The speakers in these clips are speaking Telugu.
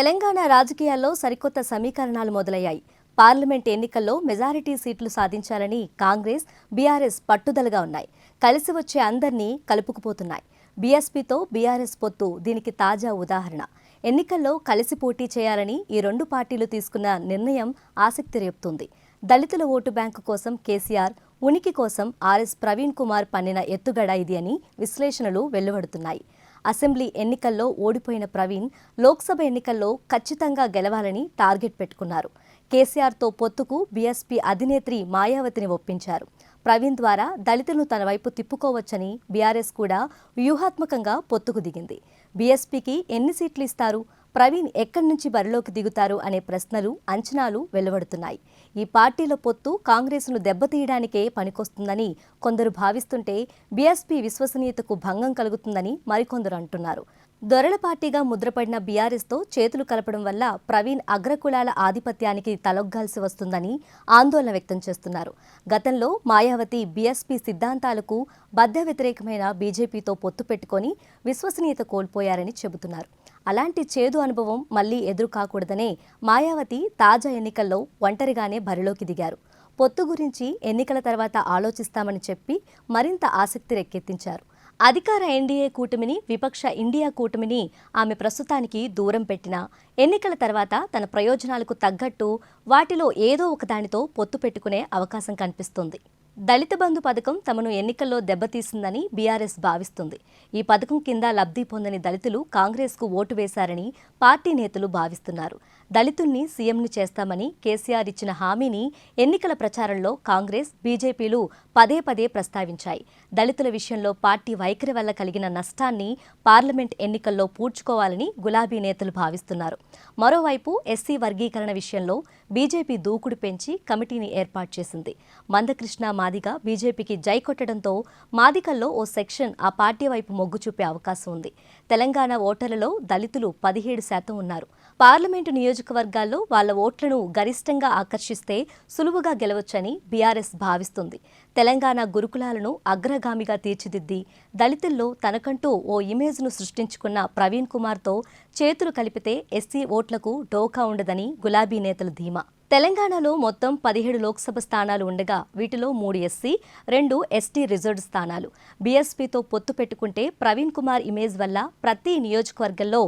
తెలంగాణ రాజకీయాల్లో సరికొత్త సమీకరణాలు మొదలయ్యాయి. పార్లమెంట్ ఎన్నికల్లో మెజారిటీ సీట్లు సాధించాలని కాంగ్రెస్ బీఆర్ఎస్ పట్టుదలగా ఉన్నాయి. కలిసి వచ్చే అందర్నీ కలుపుకుపోతున్నాయి. బీఎస్పీతో బీఆర్ఎస్ పొత్తు దీనికి తాజా ఉదాహరణ. ఎన్నికల్లో కలిసి పోటీ చేయాలని ఈ రెండు పార్టీలు తీసుకున్న నిర్ణయం ఆసక్తి రేపుతుంది. దళితుల ఓటు బ్యాంకు కోసం కేసీఆర్ ఉనికి కోసం ఆర్ఎస్ ప్రవీణ్ కుమార్ పన్నిన ఎత్తుగడ ఇది అని విశ్లేషణలు వెలువడుతున్నాయి. అసెంబ్లీ ఎన్నికల్లో ఓడిపోయిన ప్రవీణ్ లోక్సభ ఎన్నికల్లో ఖచ్చితంగా గెలవాలని టార్గెట్ పెట్టుకున్నారు. కేసీఆర్తో పొత్తుకు బీఎస్పీ అధినేత్రి మాయావతిని ఒప్పించారు. ప్రవీణ్ ద్వారా దళితులను తన వైపు తిప్పుకోవచ్చని బీఆర్ఎస్ కూడా వ్యూహాత్మకంగా పొత్తుకు దిగింది. బీఎస్పీకి ఎన్ని సీట్లు ఇస్తారు? ప్రవీణ్ ఎక్కడి నుంచి బరిలోకి దిగుతారు అనే ప్రశ్నలు అంచనాలు వెలువడుతున్నాయి. ఈ పార్టీల పొత్తు కాంగ్రెస్ను దెబ్బతీయడానికే పనికొస్తుందని కొందరు భావిస్తుంటే బీఎస్పీ విశ్వసనీయతకు భంగం కలుగుతుందని మరికొందరు అంటున్నారు. దొరల పార్టీగా ముద్రపడిన బీఆర్ఎస్తో చేతులు కలపడం వల్ల ప్రవీణ్ అగ్రకులాల ఆధిపత్యానికి తలొగ్గాల్సి వస్తుందని ఆందోళన వ్యక్తం చేస్తున్నారు. గతంలో మాయావతి బీఎస్పీ సిద్ధాంతాలకు బద్ద వ్యతిరేకమైన బీజేపీతో పొత్తు పెట్టుకొని విశ్వసనీయత కోల్పోయారని చెబుతున్నారు. అలాంటి చేదు అనుభవం మళ్ళీ ఎదురు కాకూడదనే మాయావతి తాజా ఎన్నికల్లో ఒంటరిగానే బరిలోకి దిగారు. పొత్తు గురించి ఎన్నికల తర్వాత ఆలోచిస్తామని చెప్పి మరింత ఆసక్తి రెక్కెత్తించారు అధికార ఎన్డీఏ కూటమిని విపక్ష ఇండియా కూటమిని ఆమె ప్రస్తుతానికి దూరం పెట్టిన. ఎన్నికల తర్వాత తన ప్రయోజనాలకు తగ్గట్టు వాటిలో ఏదో ఒకదానితో పొత్తు పెట్టుకునే అవకాశం కనిపిస్తుంది. దళిత బంధు పథకం తమను ఎన్నికల్లో దెబ్బతీసిందని బీఆర్ఎస్ భావిస్తుంది. ఈ పథకం కింద లబ్ధి పొందని దళితులు కాంగ్రెస్కు ఓటు వేశారని పార్టీ నేతలు భావిస్తున్నారు. దళితుల్ని సీఎంని చేస్తామని కేసీఆర్ ఇచ్చిన హామీని ఎన్నికల ప్రచారంలో కాంగ్రెస్ బీజేపీలు పదే పదే ప్రస్తావించాయి. దళితుల విషయంలో పార్టీ వైఖరి వల్ల కలిగిన నష్టాన్ని పార్లమెంట్ ఎన్నికల్లో పూడ్చుకోవాలని గులాబీ నేతలు భావిస్తున్నారు. మరోవైపు ఎస్సీ వర్గీకరణ విషయంలో బీజేపీ దూకుడు పెంచి కమిటీని ఏర్పాటు చేసింది. మందకృష్ణ మాదిగ బీజేపీకి జై కొట్టడంతో మాదికల్లో ఓ సెక్షన్ ఆ పార్టీ వైపు మొగ్గు చూపే అవకాశం ఉంది. తెలంగాణ ఓటర్లలో దళితులు పదిహేడు శాతం ఉన్నారు. పార్లమెంటు నియోజకవర్గాల్లో వాళ్ళ ఓట్లను గరిష్టంగా ఆకర్షిస్తే సులువుగా గెలవచ్చని బీఆర్ఎస్ భావిస్తుంది. తెలంగాణ గురుకులాలను అగ్రగామిగా తీర్చిదిద్ది దళితుల్లో తనకంటూ ఓ ఇమేజ్ను సృష్టించుకున్న ప్రవీణ్ కుమార్తో చేతులు కలిపితే ఎస్సీ ఓట్లకు డోకా ఉండదని గులాబీ నేతల ధీమా. తెలంగాణలో మొత్తం పదిహేడు లోక్సభ స్థానాలు ఉండగా వీటిలో మూడు ఎస్సీ రెండు ఎస్టీ రిజర్వ్డ్ స్థానాలు. బీఎస్పీతో పొత్తు పెట్టుకుంటే ప్రవీణ్ కుమార్ ఇమేజ్ వల్ల ప్రతి నియోజకవర్గంలో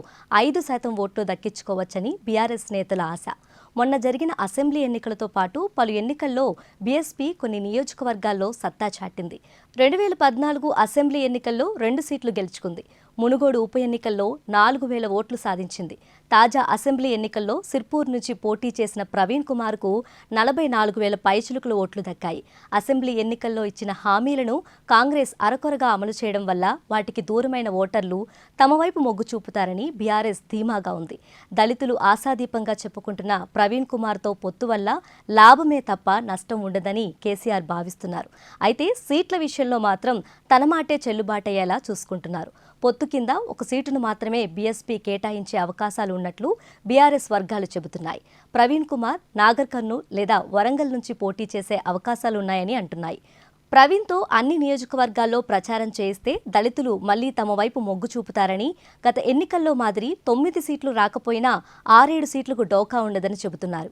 ఐదు శాతం ఓట్లు దక్కించుకోవచ్చని బీఆర్ఎస్ నేతల ఆశ. మొన్న జరిగిన అసెంబ్లీ ఎన్నికలతో పాటు పలు ఎన్నికల్లో బీఎస్పీ కొన్ని నియోజకవర్గాల్లో సత్తా చాటింది. రెండు వేల పద్నాలుగు అసెంబ్లీ ఎన్నికల్లో రెండు సీట్లు గెలుచుకుంది. మునుగోడు ఉప ఎన్నికల్లో నాలుగు వేల ఓట్లు సాధించింది. తాజా అసెంబ్లీ ఎన్నికల్లో సిర్పూర్ నుంచి పోటీ చేసిన ప్రవీణ్ కుమార్కు నలభై నాలుగు వేల పైచిలుకుల ఓట్లు దక్కాయి. అసెంబ్లీ ఎన్నికల్లో ఇచ్చిన హామీలను కాంగ్రెస్ అరకొరగా అమలు చేయడం వల్ల వాటికి దూరమైన ఓటర్లు తమ వైపు మొగ్గు చూపుతారని బీఆర్ఎస్ ధీమాగా ఉంది. దళితులు ఆశాదీపంగా చెప్పుకుంటున్న ప్రవీణ్ కుమార్తో పొత్తు వల్ల లాభమే తప్ప నష్టం ఉండదని కేసీఆర్ భావిస్తున్నారు. అయితే సీట్ల విషయంలో మాత్రం తన మాటే చెల్లుబాటయ్యేలా చూసుకుంటున్నారు. పొత్తు కింద ఒక సీటును మాత్రమే బీఎస్పీ కేటాయించే అవకాశాలు ఉన్నట్లు బీఆర్ఎస్ వర్గాలు చెబుతున్నాయి. ప్రవీణ్ కుమార్ నాగర్ కర్నూల్ లేదా వరంగల్ నుంచి పోటీ చేసే అవకాశాలున్నాయని అంటున్నాయి. ప్రవీణ్తో అన్ని నియోజకవర్గాల్లో ప్రచారం చేయిస్తే దళితులు మళ్ళీ తమ వైపు మొగ్గు చూపుతారని గత ఎన్నికల్లో మాదిరి తొమ్మిది సీట్లు రాకపోయినా ఆరేడు సీట్లకు డోకా ఉండదని చెబుతున్నారు.